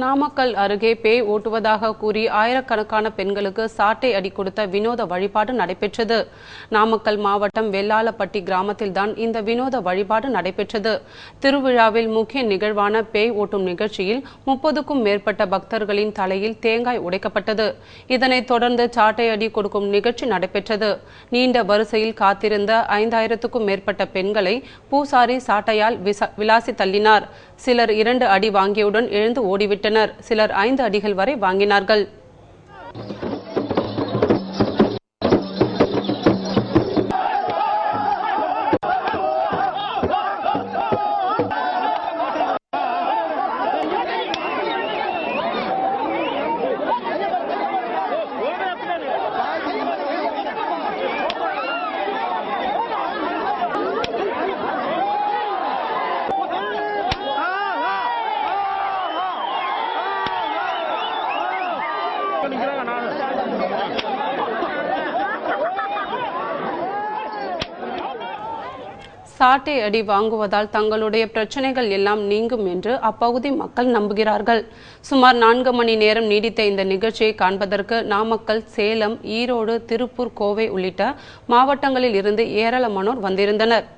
நாமக்கல் அருகே பேய் ஓட்டுவதாக கூறி ஆயிரக்கணக்கான பெண்களுக்கு சாட்டை அடி கொடுத்த வினோத வழிபாடு நடைபெற்றது. நாமக்கல் மாவட்டம் வெள்ளாளப்பட்டி கிராமத்தில்தான் இந்த வினோத வழிபாடு நடைபெற்றது. திருவிழாவில் முக்கிய நிகழ்வான பேய் ஓட்டும் நிகழ்ச்சியில் முப்பதுக்கும் மேற்பட்ட பக்தர்களின் தலையில் தேங்காய் உடைக்கப்பட்டது. இதனைத் தொடர்ந்து சாட்டை அடி கொடுக்கும் நிகழ்ச்சி நடைபெற்றது. நீண்ட வரிசையில் காத்திருந்த ஐந்தாயிரத்துக்கும் மேற்பட்ட பெண்களை பூசாரி சாட்டையால் விலாசி தள்ளினார். சிலர் இரண்டு அடி வாங்கியவுடன் எழுந்து ஓடிவிட்டனர். சிலர் ஐந்து அடிகள் வரை வாங்கினார்கள். சாட்டை அடி வாங்குவதால் தங்களுடைய பிரச்சனைகள் எல்லாம் நீங்கும் என்று அப்பகுதி மக்கள் நம்புகிறார்கள். சுமார் நான்கு மணி நேரம் நீடித்த இந்த நிகழ்ச்சியை காண்பதற்கு நாமக்கல் சேலம் ஈரோடு திருப்பூர் கோவை உள்ளிட்ட மாவட்டங்களில் இருந்து ஏராளமானோர் வந்திருந்தனர்.